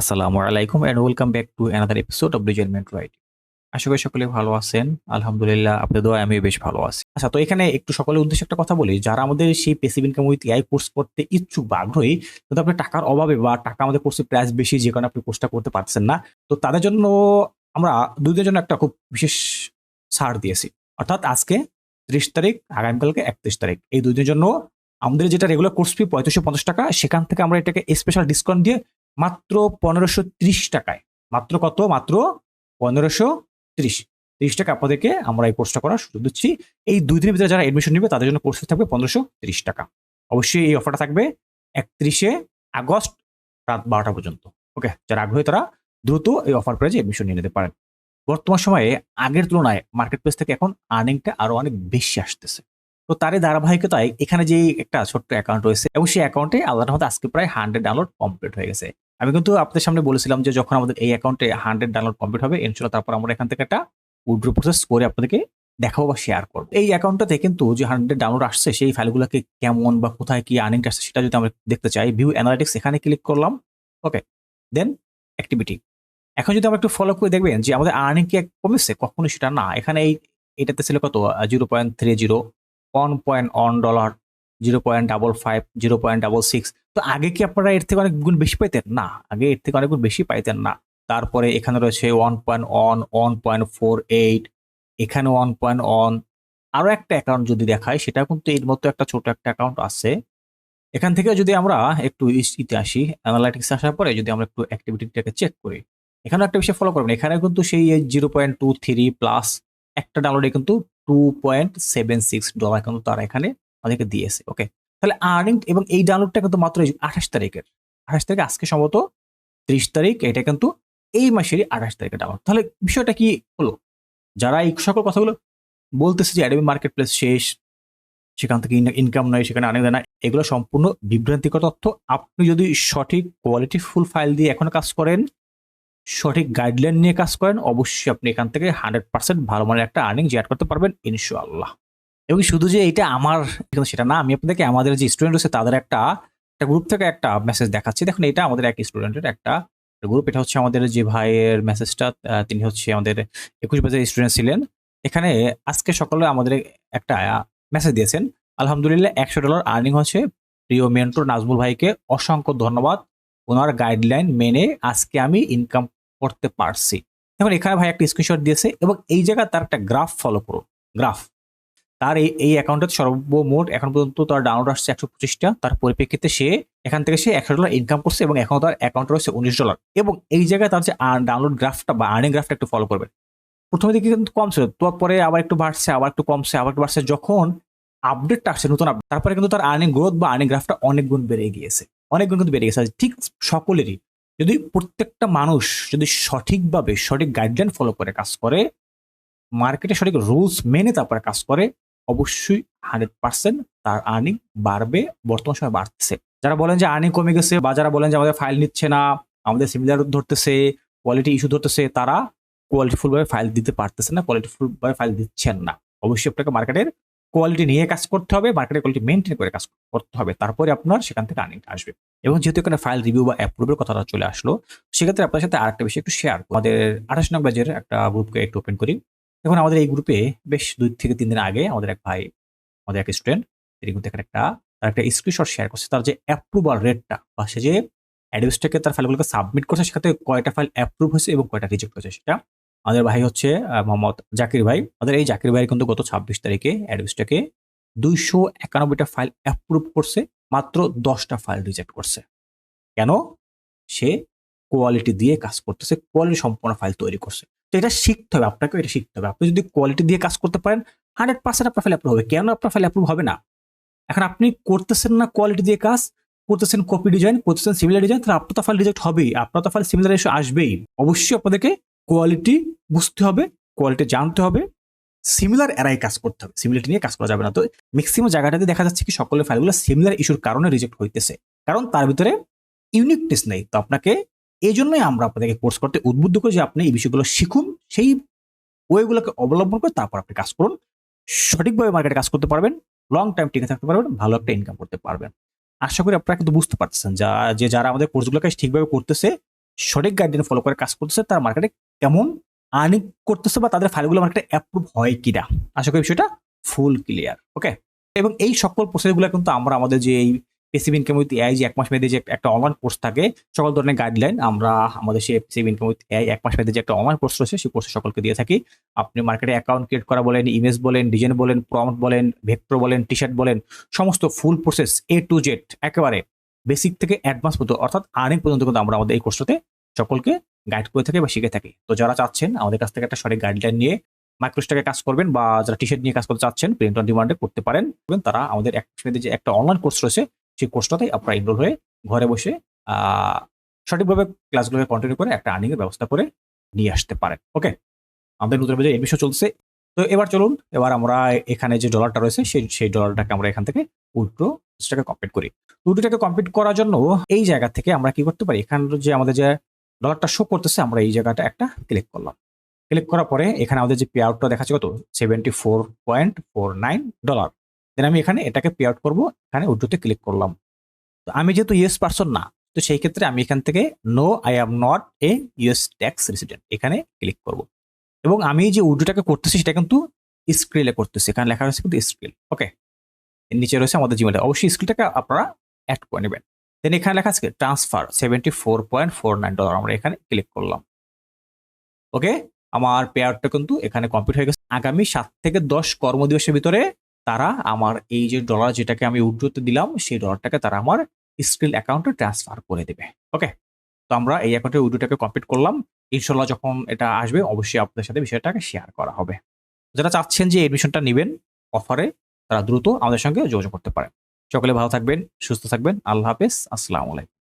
আসসালামু আলাইকুম and welcome back to another episode of reasonment right আশা করি সকলে ভালো আছেন। আলহামদুলিল্লাহ, আপনাদের দোয়া আমি বেশ ভালো আছি। আচ্ছা তো এখানে একটু সকলের উদ্দেশ্যে একটা কথা বলি। যারা আমাদের সেই passive income with AI course করতে ইচ্ছুক বা আগ্রহী কিন্তু আপনি টাকার অভাবে বা টাকা আমাদের কোর্সের প্রাইস বেশি, যে কারণে আপনি কোর্সটা করতে পারছেন না, তো তাদের জন্য আমরা দুইদের জন্য একটা খুব বিশেষ ছাড় দিয়েছি। অর্থাৎ আজকে ত্রিশ তারিখ, আগামীকালকে একত্রিশ তারিখ। এই দুইদের জন্য আমাদের যেটা রেগুলার কোর্স ফি পঁয়ত্রিশশো পঞ্চাশ টাকা, সেখান থেকে আমরা এটাকে স্পেশাল ডিসকাউন্ট দিয়ে মাত্র পনেরোশো টাকায়। মাত্র কত? মাত্র পনেরোশো ত্রিশ। ত্রিশ টাকা আপনাদেরকে আমরা এই কোর্সটা করার সুযোগ দিচ্ছি। এই দুই দিনের ভিতরে যারা এডমিশন নেবে, তাদের জন্য কোর্স থাকবে পনেরোশো ত্রিশ টাকা। অবশ্যই এই অফারটা থাকবে একত্রিশে আগস্ট রাত বারোটা পর্যন্ত। ওকে যারা আগ্রহী, তারা দ্রুত এই অফার প্রাইজে এডমিশন নিয়ে নিতে পারেন। বর্তমান সময়ে আগের তুলনায় মার্কেট প্লেস থেকে এখন আর্নিংটা আরও অনেক বেশি আসতেছে। তো তারই ধারাবাহিকতায় এখানে যে একটা ছোট্ট অ্যাকাউন্ট রয়েছে, এবং সেই অ্যাকাউন্টে আল্লাহর রহমতে আজকে প্রায় হান্ড্রেড ডাউনলোড কমপ্লিট হয়ে গেছে। আমি কিন্তু আপনাদের সামনে বলেছিলাম যে যখন আমাদের এই অ্যাকাউন্টে হান্ড্রেড ডাউনলোড কমপ্লিট হবে ইনশাল্লাহ তারপর আমরা এখান থেকে একটা উইড্রো প্রসেস করে আপনাদেরকে দেখাবো বা শেয়ার করব। এই অ্যাকাউন্টটাতে কিন্তু যে হান্ড্রেড ডাউনলোড আসছে, সেই ফাইলগুলোকে কেমন বা কোথায় কি আর্নিংটা আসছে সেটা যদি আমরা দেখতে চাই ভিউ অ্যানালিটিক্স এখানে ক্লিক করলাম ওকে দেন অ্যাক্টিভিটি এখন যদি আমরা একটু ফলো করে দেখবেন যে আমাদের আর্নিং কি কমেছে? কখনো সেটা না। এখানে এই, এটাতে ছিল কত? Zero point three zero one point one dollar zero point double five zero point double six তো আগে কি আপনারা এর থেকে অনেক গুণ বেশি পাইতেন? না, আগে এর থেকে অনেক গুণ বেশি পাইতেন না। তারপরে এখানে রয়েছে one point one one point four eight এখানে ওয়ান পয়েন্ট ওয়ান আরও একটা অ্যাকাউন্ট যদি দেখায় সেটা কিন্তু এর মতো একটা ছোট একটা অ্যাকাউন্ট আছে। এখান থেকে যদি আমরা একটু ইতে আসি অ্যানালাইটিক্স আসার পরে যদি আমরা একটু অ্যাক্টিভিটিটাকে চেক করি এখানে একটা বিষয় ফলো করবেন। এখানে কিন্তু সেই zero point two three plus একটা ডাউনলোডে কিন্তু two point seven six dollar কিন্তু তারা এখানে আমাদেরকে দিয়েছে ওকে তাহলে আর্নিং এবং এই ডাউনলোডটা কিন্তু মাত্র আঠাশ তারিখের। আঠাশ তারিখ আজকে সম্ভবত ত্রিশ তারিখ, এটা কিন্তু এই মাসেরই আঠাশ তারিখে ডাউনলোড তাহলে বিষয়টা কি হলো? যারা এই সকল কথাগুলো বলতেছে যে অ্যাডমি মার্কেট প্লেস শেষ, সেখান থেকে ইনকাম নয়, সেখানে আর্নিং দেয় না, এগুলো সম্পূর্ণ বিভ্রান্তিকর তথ্য। আপনি যদি সঠিক কোয়ালিটি ফুল ফাইল দিয়ে এখনও কাজ করেন, সঠিক গাইডলাইন নিয়ে কাজ করেন, অবশ্যই আপনি এখান থেকে হান্ড্রেড পার্সেন্ট ভালো মানের একটা আর্নিং জেনারেট করতে পারবেন, ইনশাআল্লাহ। এবং শুধু যে এটা আমার সেটা না, আমি আপনাদেরকে আমাদের যে স্টুডেন্ট রয়েছে তাদের একটা একটা গ্রুপ থেকে একটা মেসেজ দেখাচ্ছি। দেখুন, এটা আমাদের এক স্টুডেন্টের একটা গ্রুপ এটা হচ্ছে আমাদের যে ভাইয়ের মেসেজটা তিনি হচ্ছে আমাদের একুশ বাজার স্টুডেন্ট ছিলেন। এখানে আজকে সকালে আমাদের একটা মেসেজ দিয়েছেন। আলহামদুলিল্লাহ, একশো ডলার আর্নিং হচ্ছে। প্রিয় মেন্টর নাজমুল ভাইকে অসংখ্য ধন্যবাদ। ওনার গাইডলাইন মেনে আজকে আমি ইনকাম করতে পারছি। এখন এখানে ভাই একটা স্ক্রিনশট দিয়েছে এবং এই জায়গায় তার একটা গ্রাফ ফলো করুন। গ্রাফ তার এই এই অ্যাকাউন্টের সর্বমোট এখন পর্যন্ত তার ডাউনলোড আসছে একশো পঁচিশটা। তার পরিপ্রেক্ষিতে সে, এখান থেকে সে একশো ডলার ইনকাম করছে এবং এখন তার অ্যাকাউন্ট রয়েছে উনিশ ডলার এবং এই জায়গায় তার যে ডাউনলোড গ্রাফটা বা আর্নিং গ্রাফটা একটু ফলো করবেন। প্রথমে দিকে কিন্তু কম ছিল তারপরে আবার একটু বাড়ছে, আবার একটু কমছে, আবার একটু বাড়ছে। যখন আপডেটটা আসছে, নতুন আপডেট তারপরে কিন্তু তার আর্নিং গ্রোথ বা আর্নিং গ্রাফটা অনেক গুণ বেড়ে গিয়েছে। অনেক গুণ কিন্তু বেড়ে গেছে ঠিক সকলেরই, যদি প্রত্যেকটা মানুষ যদি সঠিকভাবে সঠিক গাইডলাইন ফলো করে, কাজ করে মার্কেটে সঠিক রুলস মেনে তারপরে কাজ করে অবশ্যই হান্ড্রেড পার্সেন্ট তার আর্নিং বাড়বে। বর্তমান সময় বাড়তেছে। যারা বলেন যে আর্নিং কমে গেছে বা যারা বলেন যে আমাদের ফাইল নিচ্ছে না, আমাদের সিমিলার ধরতেছে কোয়ালিটি ইস্যু ধরতেছে, তারা কোয়ালিটিফুল ভাবে ফাইল দিতে পারতেছে না কোয়ালিটিফুল ভাবে ফাইল দিচ্ছেন না। অবশ্যই আপনাকে মার্কেটের কোয়ালিটি নিয়ে কাজ করতে হবে মার্কেটের কোয়ালিটি মেনটেন করে কাজ করতে হবে। তারপরে আপনার সেখান থেকে আর্নিংটা আসবে। এবং যেহেতু এখানে ফাইল রিভিউ বা অ্যাপ্রুভের কথাটা চলে আসলো, সেক্ষেত্রে আপনার সাথে আরেকটা বিষয় একটু শেয়ার আমাদের আঠাশ নং ব্যাচের একটা গ্রুপকে একটু ওপেন করি। এখন আমাদের এই গ্রুপে বেশ দুই থেকে তিন দিন আগে আমাদের এক ভাই, আমাদের এক স্টুডেন্ট তিনি কিন্তু একটা, তার একটা স্ক্রিনশট শেয়ার করছে। তার যে অ্যাপ্রুভাল রেটটা বা সে যে অ্যাডভেস্টটাকে তার ফাইলগুলোকে সাবমিট করছে, সেখানে কয়টা ফাইল অ্যাপ্রুভ হয়েছে এবং কয়টা রিজেক্ট হয়েছে সেটা আমাদের ভাই হচ্ছে মোহাম্মদ জাকির ভাই। আমাদের এই জাকির ভাই কিন্তু গত ছাব্বিশ তারিখে অ্যাডভেস্টটাকে দুইশো একানব্বইটা ফাইল অ্যাপ্রুভ করছে, মাত্র দশটা ফাইল রিজেক্ট করছে। কেন? সে কোয়ালিটি দিয়ে কাজ করতেছে কোয়ালিটি সম্পূর্ণ ফাইল তৈরি করছে। তো এটা শিখতে হবে আপনাকে এটা শিখতে হবে। আপনি যদি কোয়ালিটি দিয়ে কাজ করতে পারেন হান্ড্রেড পার্সেন্ট আপনার ফাইল অ্যাপ্রুভ হবে। কেন আপনার ফাইল অ্যাপ্রুভ হবে না? এখন আপনি করতেছেন না কোয়ালিটি দিয়ে কাজ, করতেছেন কপি ডিজাইন করতেছেন সিমিলার ডিজাইন তাহলে আপনার তো ফাইল রিজেক্ট হবেই। আপনার তো ফাইল সিমিলার ইস্যু আসবেই। অবশ্যই আপনাদেরকে কোয়ালিটি বুঝতে হবে কোয়ালিটি জানতে হবে সিমিলার এরাই কাজ করতে হবে। সিমিলারিটি নিয়ে কাজ করা যাবে না। তো ম্যাক্সিমাম জায়গাটাতে দেখা যাচ্ছে কি, সকলের ফাইলগুলো সিমিলার ইস্যুর কারণে রিজেক্ট হইতেছে। কারণ তার ভিতরে ইউনিকনেস নেই। তো আপনাকে এই জন্যই আমরা আপনাদেরকে কোর্স করতে উদ্বুদ্ধ করি যে আপনি এই বিষয়গুলো শিখুন, সেই ওয়েগুলোকে অবলম্বন করে তারপর আপনি কাজ করুন। সঠিকভাবে মার্কেটে কাজ করতে পারবেন লং টাইম টিকে থাকতে পারবেন, ভালো একটা ইনকাম করতে পারবেন। আশা করি আপনারা কিন্তু বুঝতে পারতেছেন যা, যে যারা আমাদের কোর্সগুলোকে ঠিকভাবে করতেছে, সঠিক গাইডলাইন ফলো করে কাজ করতেছে, তার মার্কেটে কেমন আর্নিং করতেছে বা তাদের ফাইলগুলো মার্কেটে অ্যাপ্রুভ হয় কিনা। আশা করি বিষয়টা ফুল ক্লিয়ার ওকে এবং এই সকল প্রসেসগুলো কিন্তু আমরা আমাদের যে এই পেসিভ ইনকাম উইথ এআই যে এক মাস মেয়াদী যে একটা অনলাইন কোর্স থাকে, সকল ধরনের গাইডলাইন আমরা আমাদের সেই পেসিভ ইনকাম উইথ এআই এক মাস মেয়াদী যে একটা অনলাইন কোর্স রয়েছে, সেই কোর্সে সকলকে দিয়ে থাকি। আপনি মার্কেটে অ্যাকাউন্ট ক্রিয়েট করা বলেন ইমেজ বলেন ডিজাইন বলেন প্রম্পট বলেন ভেক্টর বলেন টি শার্ট বলেন, সমস্ত full process A to Z একেবারে বেসিক থেকে অ্যাডভান্স পর্যন্ত, অর্থাৎ আর্নিং পর্যন্ত কিন্তু আমরা আমাদের এই কোর্সটাতে সকলকে গাইড করে থাকি বা শিখে থাকি। তো যারা চাচ্ছেন, আমাদের কাছ থেকে একটা সঠিক গাইডলাইন নিয়ে মাইক্রোস্টাকে কাজ করবেন বা যারা টি শার্ট নিয়ে কাজ করতে চাচ্ছেন প্রিন্ট অন ডিমান্ডে করতে পারেন তারা আমাদের এক যে একটা অনলাইন কোর্স রয়েছে সেই কোর্সটাতে আপনারা এনরোল হয়ে ঘরে বসে সঠিকভাবে ক্লাসগুলোকে কন্টিনিউ করে একটা আর্নিং এর ব্যবস্থা করে নিয়ে আসতে পারেন। ওকে আমাদের নতুন বাজারে এডমিশন চলছে। তো এবার চলুন, এবার আমরা এখানে যে ডলারটা রয়েছে সেই সেই ডলারটাকে আমরা এখান থেকে উইথড্র টাকা কমপ্লিট করি। উইথড্রটাকে কমপ্লিট করার জন্য এই জায়গা থেকে আমরা কি করতে পারি? এখানে যে আমাদের যে ডলারটা শো করতেছে, আমরা এই জায়গাটা একটা ক্লিক করলাম। ক্লিক করার পরে এখানে আমাদের যে পে আউটটা দেখাচ্ছে কত? Seventy four point four nine dollar then আমি এখানে এটাকে পে আউট করব, এখানে উইথড্রোতে ক্লিক করলাম। তো আমি যেহেতু ইউএস পার্সন না, তো সেই ক্ষেত্রে আমি এখান থেকে no I am not a US tax resident এখানে ক্লিক করব। এবং আমি যে উর্দুটাকে করতেছি সেটা কিন্তু স্ক্রিলে করতেছি, এখানে লেখা রয়েছে কিন্তু স্ক্রিল ওকে এর নিচে রয়েছে আমাদের জিমেলে অবশ্যই স্ক্রিলটাকে আপনারা অ্যাড করে নেবেন। দেন এখানে লেখা আছে transfer seventy four point four nine dollar আমরা এখানে ক্লিক করলাম। ওকে আমার পেয়ারটা কিন্তু এখানে কমপ্লিট হয়ে গেছে। আগামী সাত থেকে দশ কর্মদিবসের ভিতরে তারা আমার এই যে ডলার যেটাকে আমি উইথড্রোতে দিলাম, সেই ডলারটাকে তারা আমার স্ক্রিল অ্যাকাউন্টে ট্রান্সফার করে দেবে। ওকে তো আমরা এই অ্যাকাউন্টে উইথড্রোটাকে কমপ্লিট করলাম। ইনশাল্লাহ যখন এটা আসবে, অবশ্যই আপনাদের সাথে বিষয়টাকে শেয়ার করা হবে। যারা চাচ্ছেন যে এডমিশনটা নেবেন অফারে তারা দ্রুত আমাদের সঙ্গে যোগাযোগ করতে পারেন। সকলে ভালো থাকবেন, সুস্থ থাকবেন। আল্লাহ হাফেজ। আসসালামু আলাইকুম।